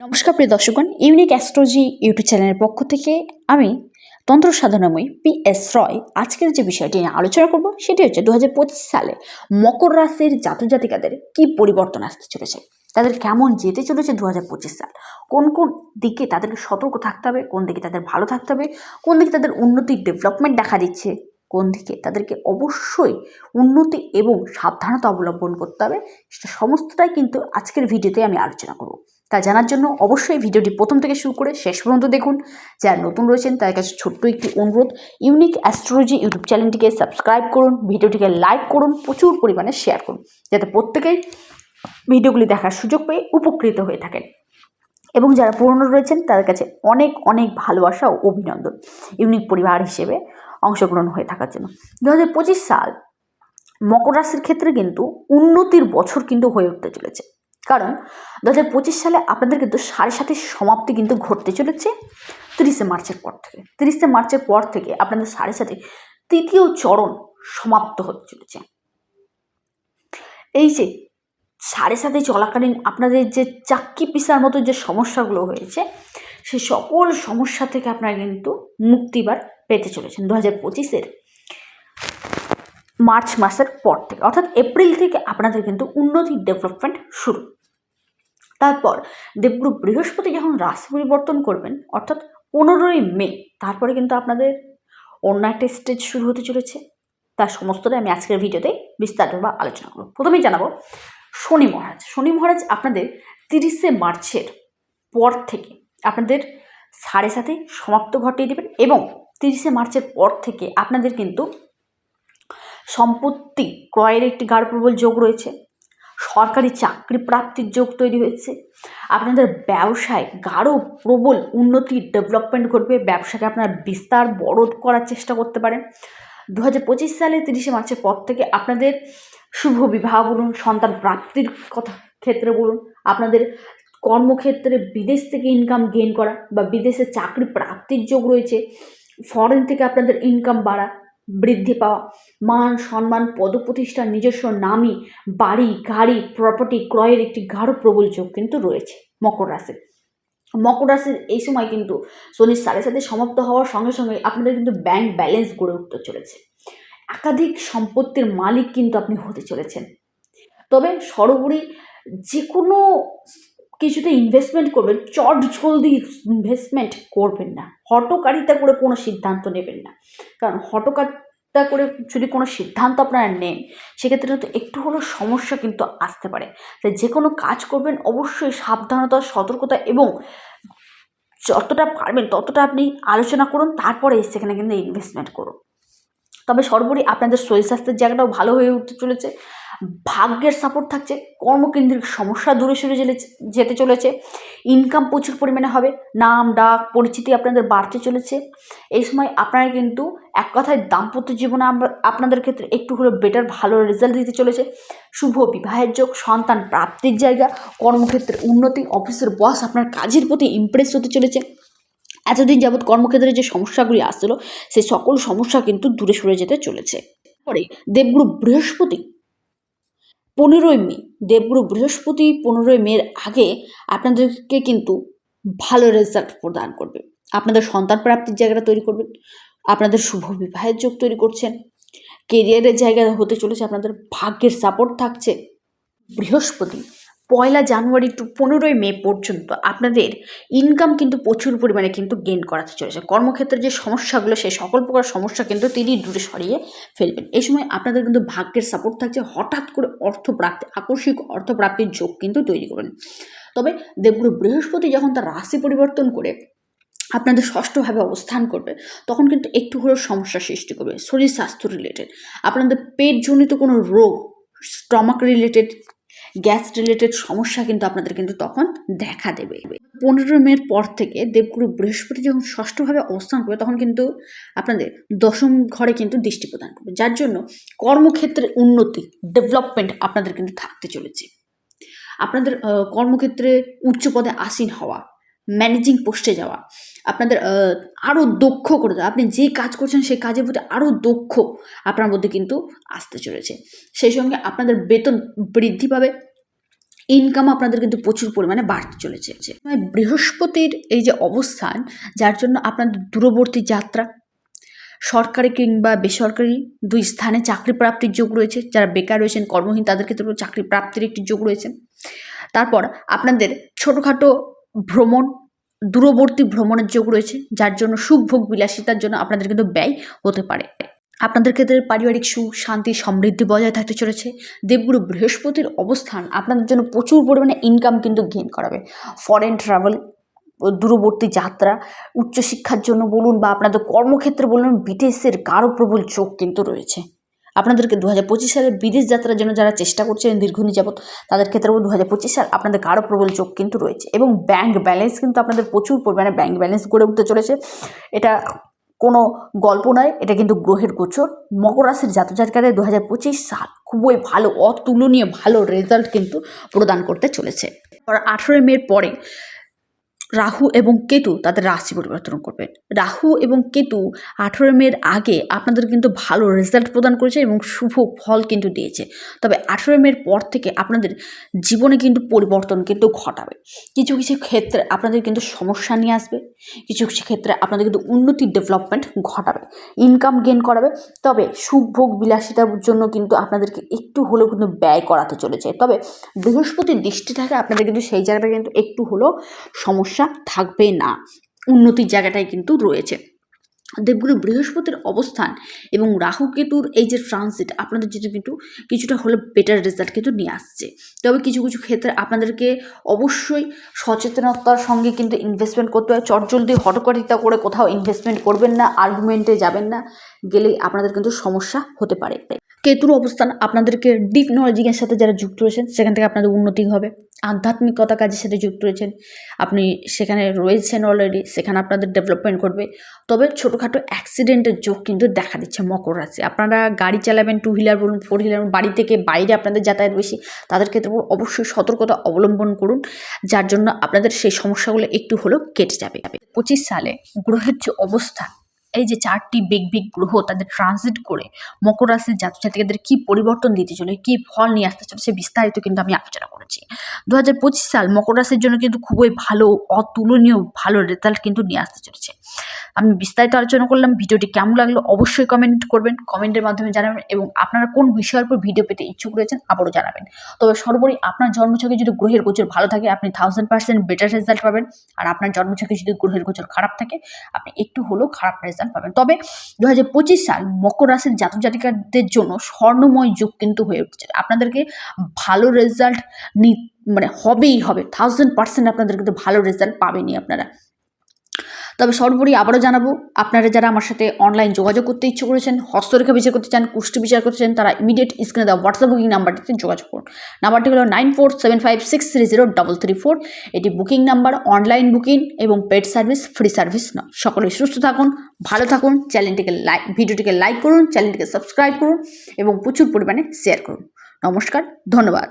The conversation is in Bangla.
নমস্কার প্রিয় দর্শকগণ ইউনিক অ্যাস্ট্রোলজি ইউটিউব চ্যানেলের পক্ষ থেকে আমি তন্ত্র সাধনাময়ী পি এস রয় আজকের যে বিষয়টি নিয়ে আলোচনা করব, সেটি হচ্ছে দু হাজার পঁচিশ সালে মকর রাশির জাতজাতিকাদের কি পরিবর্তন আসতে চলেছে? তাদের কেমন যেতে চলেছে দু হাজার পঁচিশ সাল? কোন কোন দিকে তাদেরকে সতর্ক থাকতে হবে? কোন দিকে তাদের ভালো থাকতে হবে? কোন দিকে তাদের উন্নতি ডেভেলপমেন্ট দেখা দিচ্ছে? কোন দিকে? তাদেরকে অবশ্যই উন্নতি এবং সাবধানতা অবলম্বন করতে হবে। সেটা সমস্তটাই কিন্তু আজকের ভিডিওতে আমি আলোচনা করব। তা জানার জন্য অবশ্যই ভিডিওটি প্রথম থেকে শুরু করে শেষ পর্যন্ত দেখুন। যারা নতুন রয়েছেন, তাদের কাছে ছোট্ট একটি অনুরোধ, ইউনিক অ্যাস্ট্রোলজি ইউটিউব চ্যানেলটিকে সাবস্ক্রাইব করুন, ভিডিওটিকে লাইক করুন, প্রচুর পরিমাণে শেয়ার করুন, যাতে প্রত্যেকেই ভিডিওগুলি দেখার সুযোগ পেয়ে উপকৃত হয়ে থাকেন। এবং যারা পুরনো রয়েছেন, তাদের কাছে অনেক অনেক ভালোবাসা ও অভিনন্দন। ইউনিক পরিবার হিসেবে। অংশগ্রহণ হয়ে থাকার জন্য। দু হাজার পঁচিশ সাল মকর রাশির ক্ষেত্রে কিন্তু উন্নতির বছর কিন্তু হয়ে উঠতে চলেছে। কারণ দু হাজার পঁচিশ সালে আপনাদের কিন্তু সাড়ে সাতের সমাপ্তি কিন্তু ঘটতে চলেছে তিরিশে মার্চের পর থেকে। তিরিশে মার্চের পর থেকে আপনাদের সাড়ে সাথে তৃতীয় চরণ সমাপ্ত হতে চলেছে। এই যে সাড়ে সাথে চলাকালীন আপনাদের যে চাক্কি পিসার মতো যে সমস্যাগুলো হয়েছে, সে সকল সমস্যা থেকে আপনারা কিন্তু মুক্তিবার পেতে চলেছেন দু হাজার পঁচিশের মার্চ মাসের পর থেকে। অর্থাৎ এপ্রিল থেকে আপনাদের কিন্তু উন্নতি ডেভেলপমেন্ট শুরু। তারপর দেবগুরু বৃহস্পতি যখন রাশি পরিবর্তন করবেন, অর্থাৎ পনেরোই মে, তারপরে কিন্তু আপনাদের অন্য একটা স্টেজ শুরু হতে চলেছে। তার সমস্তটাই আমি আজকের ভিডিওতে বিস্তারিতভাবে আলোচনা করব। প্রথমেই জানাব, শনি মহারাজ। শনি মহারাজ আপনাদের তিরিশে মার্চের পর থেকে আপনাদের সাড়ে সাথে সমাপ্ত ঘটিয়ে দেবেন এবং তিরিশে মার্চের পর থেকে আপনাদের কিন্তু সম্পত্তি ক্রয়ের একটি গাঢ় প্রবল যোগ রয়েছে। সরকারি চাকরি প্রাপ্তির যোগ তৈরি হয়েছে। আপনাদের ব্যবসায় গাঢ় প্রবল উন্নতি ডেভেলপমেন্ট ঘটবে। ব্যবসাকে আপনারা বিস্তার বড় করার চেষ্টা করতে পারেন। দু পঁচিশ সালে তিরিশে মার্চের পর থেকে আপনাদের শুভ বিবাহ বলুন, সন্তান প্রাপ্তির কথা ক্ষেত্রে বলুন, আপনাদের কর্মক্ষেত্রে বিদেশ থেকে ইনকাম গেইন করা বা বিদেশে চাকরি প্রাপ্তির যোগ রয়েছে। ফরেন থেকে আপনাদের ইনকাম বাড়া, বৃদ্ধি পাওয়া, মান সম্মান পদপ্রতিষ্ঠা নিজস্ব নামই, বাড়ি, গাড়ি প্রপার্টি ক্রয়ের একটি গাঢ় প্রবল যোগ কিন্তু রয়েছে মকর রাশির। মকর রাশির এই সময় কিন্তু শনির সাড়ে সাথে সমাপ্ত হওয়ার সঙ্গে সঙ্গে আপনাদের কিন্তু ব্যাংক ব্যালেন্স গড়ে উঠতে চলেছে। একাধিক সম্পত্তির মালিক কিন্তু আপনি হতে চলেছেন। তবে সর্বোপরি যে কোনো কিছুতে ইনভেস্টমেন্ট করবেন, চট জলদি ইনভেস্টমেন্ট করবেন না। হটকারিতা করে কোনো সিদ্ধান্ত নেবেন না। কারণ হটকারিতা করে যদি কোনো সিদ্ধান্ত আপনারা নেন, সেক্ষেত্রে কিন্তু একটু হলেও সমস্যা কিন্তু আসতে পারে। তাই যে কোনো কাজ করবেন, অবশ্যই সাবধানতা, সতর্কতা এবং যতটা পারবেন ততটা আপনি আলোচনা করুন, তারপরে সেখানে কিন্তু ইনভেস্টমেন্ট করুন। তবে সর্বোপরি আপনাদের শরীর স্বাস্থ্যের জায়গাটাও ভালো হয়ে উঠতে চলেছে। ভাগ্যের সাপোর্ট থাকছে, কর্মকেন্দ্রিক সমস্যা দূরে সরে যেতে চলেছে ইনকাম প্রচুর পরিমাণে হবে, নাম, ডাক, পরিচিতি আপনাদের বাড়তে চলেছে, এই সময় আপনারা কিন্তু এক কথায় দাম্পত্য জীবনে আপনাদের ক্ষেত্রে একটু হলেও বেটার ভালো রেজাল্ট দিতে চলেছে, শুভ বিবাহের যোগ, সন্তান প্রাপ্তির জায়গা কর্মক্ষেত্রে উন্নতি অফিসের বস আপনার কাজের প্রতি ইমপ্রেস হতে চলেছে, এতদিন যাবৎ কর্মক্ষেত্রে যে সমস্যাগুলি আসছিল সেই সকল সমস্যা কিন্তু দূরে সরে যেতে চলেছে। পরে দেবগুরু বৃহস্পতি পনেরোই মে দেবগুরু বৃহস্পতি পনেরোই মের আগে আপনাদেরকে কিন্তু ভালো রেজাল্ট প্রদান করবে। আপনাদের সন্তান প্রাপ্তির জায়গাটা তৈরি করবেন আপনাদের শুভ বিবাহের যোগ তৈরি করছেন কেরিয়ারের জায়গা হতে চলেছে, আপনাদের ভাগ্যের সাপোর্ট থাকছে। বৃহস্পতি পয়লা জানুয়ারি টু পনেরোই মে পর্যন্ত আপনাদের ইনকাম কিন্তু প্রচুর পরিমাণে কিন্তু গেন করাতে চলেছে। কর্মক্ষেত্রে যে সমস্যাগুলো, সেই সকল প্রকার সমস্যা কিন্তু তিনি দূরে সরিয়ে ফেলবেন। এই সময় আপনাদের কিন্তু ভাগ্যের সাপোর্ট থাকছে। হঠাৎ করে অর্থপ্রাপ্তি, আকস্মিক অর্থপ্রাপ্তির যোগ কিন্তু তৈরি করবেন। তবে দেবগুরু বৃহস্পতি যখন তার রাশি পরিবর্তন করে আপনাদের ষষ্ঠভাবে অবস্থান করবে, তখন কিন্তু একটু হলেও সমস্যা সৃষ্টি করবে। শরীর স্বাস্থ্য রিলেটেড আপনাদের পেটজনিত কোনো রোগ স্টমাক রিলেটেড গ্যাস রিলেটেড সমস্যা কিন্তু আপনাদের কিন্তু তখন দেখা দেবে। পনেরো মের পর থেকে দেবগুরু বৃহস্পতি যখন ষষ্ঠভাবে অবস্থান করবে, তখন কিন্তু আপনাদের দশম ঘরে কিন্তু দৃষ্টি প্রদান করবে। যার জন্য কর্মক্ষেত্রে উন্নতি ডেভেলপমেন্ট আপনাদের কিন্তু থাকতে চলেছে। আপনাদের কর্মক্ষেত্রে উচ্চ পদে আসীন হওয়া ম্যানেজিং পোস্টে যাওয়া। আপনাদের আরও দক্ষ করে দেওয়া। আপনি যে কাজ করছেন সেই কাজের প্রতি আরও দক্ষ আপনার মধ্যে কিন্তু আসতে চলেছে। সেই সঙ্গে আপনাদের বেতন বৃদ্ধি পাবে। ইনকাম আপনাদের কিন্তু প্রচুর পরিমাণে বাড়তে চলেছে। বৃহস্পতির এই যে অবস্থান, যার জন্য আপনাদের দূরবর্তী যাত্রা, সরকারি কিংবা বেসরকারি দুই স্থানে চাকরি প্রাপ্তির যোগ রয়েছে। যারা বেকার রয়েছেন, কর্মহীন, তাদের ক্ষেত্রেও চাকরি প্রাপ্তির একটি যোগ রয়েছে। তারপর আপনাদের ছোটোখাটো ভ্রমণ, দূরবর্তী ভ্রমণের যোগ রয়েছে, যার জন্য সুখভোগ বিলাসিতার জন্য আপনাদের কিন্তু ব্যয় হতে পারে। আপনাদের ক্ষেত্রে পারিবারিক সুখ, শান্তি, সমৃদ্ধি বজায় থাকতে চলেছে। দেবগুরু বৃহস্পতির অবস্থান আপনাদের জন্য প্রচুর পরিমাণে ইনকাম কিন্তু গেইন করাবে। ফরেন ট্রাভেল দূরবর্তী যাত্রা, উচ্চশিক্ষার জন্য বলুন বা আপনাদের কর্মক্ষেত্রে বলুন বিদেশের গাঢ় প্রবল চোখ কিন্তু রয়েছে। আপনাদেরকে দু হাজার পঁচিশ সালে বিদেশ যাত্রার জন্য যারা চেষ্টা করছিলেন দীর্ঘদিন যাবৎ, তাদের ক্ষেত্রেও দু হাজার পঁচিশ সাল আপনাদের গাঢ় প্রবল চোখ কিন্তু রয়েছে। এবং ব্যাংক ব্যালেন্স কিন্তু আপনাদের প্রচুর পরিমাণে ব্যাংক ব্যালেন্স গড়ে উঠতে চলেছে। এটা কোনো গল্প নয়, এটা কিন্তু গ্রহের গোচর। মকর রাশির জাতক জাতিকাদের দু হাজার পঁচিশ সাল খুবই ভালো, অতুলনীয়, ভালো রেজাল্ট কিন্তু প্রদান করতে চলেছে। আঠেরোই মের পরে রাহু এবং কেতু তাদের রাশি পরিবর্তন করবে। রাহু এবং কেতু আঠেরো মের আগে আপনাদের কিন্তু ভালো রেজাল্ট প্রদান করেছে এবং শুভ ফল কিন্তু দিয়েছে। তবে আঠেরো মের পর থেকে আপনাদের জীবনে কিন্তু পরিবর্তন কিন্তু ঘটাবে। কিছু কিছু ক্ষেত্রে আপনাদের কিন্তু সমস্যা নিয়ে আসবে। কিছু কিছু ক্ষেত্রে আপনাদের কিন্তু উন্নতি ডেভেলপমেন্ট ঘটাবে। ইনকাম গেন করাবে। তবে সুখ, ভোগ, বিলাসিতার জন্য কিন্তু আপনাদেরকে একটু হলেও কিন্তু ব্যয় করাতে চলেছে। তবে বৃহস্পতির দৃষ্টি থাকে আপনাদের কিন্তু সেই জায়গাটা কিন্তু একটু হলেও সমস্যা থাকবে না। উন্নতির জায়গাটাই কিন্তু রয়েছে। দেবগুরু বৃহস্পতির অবস্থান এবং রাহু কেতুর এই যে ট্রানজিট আপনাদের জন্য কিন্তু কিছুটা হলে বেটার রেজাল্ট কিন্তু নিয়ে আসছে। তবে কিছু কিছু ক্ষেত্রে আপনাদেরকে অবশ্যই সচেতনতার সঙ্গে কিন্তু ইনভেস্টমেন্ট করতে হয়। চটজলদি হটকারিতা করে কোথাও ইনভেস্টমেন্ট করবেন না আর্গুমেন্টে যাবেন না, গেলেই আপনাদের কিন্তু সমস্যা হতে পারে। কেতুর অবস্থান, আপনাদেরকে ডিপ সাথে যারা যুক্ত রয়েছেন, সেখান থেকে আপনাদের উন্নতি হবে। আধ্যাত্মিকতা কাজের সাথে যুক্ত রয়েছেন, আপনি সেখানে রয়েছেন অলরেডি সেখানে আপনাদের ডেভেলপমেন্ট করবে তবে ছোটোখাটো অ্যাক্সিডেন্টের যোগ কিন্তু দেখা দিচ্ছে মকর রাশি আপনারা গাড়ি চালাবেন টু হুইলার বলুন ফোর হুইলার বাড়ি থেকে বাইরে আপনাদের যাতায়াত বেশি, তাদের ক্ষেত্রে অবশ্যই সতর্কতা অবলম্বন করুন, যার জন্য আপনাদের সেই সমস্যাগুলো একটু হলেও কেটে যাবে। পঁচিশ সালে গ্রহের যে অবস্থা এই যে চারটি বিগ বিগ গ্রহ তাদের ট্রানজিট করে মকর রাশির জাতক জাতিকাদের কী পরিবর্তন দিতে চলে, কী ফল নিয়ে আসতে চলে সে বিস্তারিত কিন্তু আমি আলোচনা করেছি। দু হাজার পঁচিশ সাল মকর রাশির জন্য কিন্তু খুবই ভালো, অতুলনীয়, ভালো রেজাল্ট কিন্তু নিয়ে আসতে চলেছে। আমি বিস্তারিত আলোচনা করলাম, ভিডিওটি কেমন লাগল অবশ্যই কমেন্ট করবেন কমেন্টের মাধ্যমে জানাবেন এবং আপনারা কোন বিষয়ের উপর ভিডিও পেতে ইচ্ছুক রয়েছেন আবারও জানাবেন। তবে সর্বোপরি আপনার জন্মছকে যদি গ্রহের গোচর ভালো থাকে, আপনি থাউজেন্ড পার্সেন্ট বেটার রেজাল্ট পাবেন। আর আপনার জন্মছকে যদি গ্রহের গোচর খারাপ থাকে, আপনি একটু হলেও খারাপ রেজাল্ট পাবেন। তবে দু হাজার পঁচিশ সাল মকর রাশির জাতক জাতিকাদের জন্য স্বর্ণময় যুগ কিন্তু হয়ে উঠছে। আপনাদেরকে ভালো রেজাল্ট নি মানে হবেই হবে। থাউজেন্ড পার্সেন্ট আপনাদের কিন্তু ভালো রেজাল্ট পাবেনি আপনারা। তবে সর্বোপরি আবারও জানাব, আপনারা যারা আমার সাথে অনলাইন যোগাযোগ করতে ইচ্ছে করেছেন, হস্তরেখা বিচার করতে চান, কুষ্টি বিচার করতে চান, তারা ইমিডিয়েট স্ক্রিনে দেওয়া হোয়াটসঅ্যাপ বুকিং নাম্বারটিতে যোগাযোগ করুন। নাম্বারটি হলো nine four seven five six three zero double three four এটি বুকিং নাম্বার অনলাইন বুকিং এবং পেড সার্ভিস ফ্রি সার্ভিস নয়। সকলে সুস্থ থাকুন, ভালো থাকুন চ্যানেলটিকে লাইক ভিডিওটিকে লাইক করুন চ্যানেলটিকে সাবস্ক্রাইব করুন এবং প্রচুর পরিমাণে শেয়ার করুন। নমস্কার, ধন্যবাদ।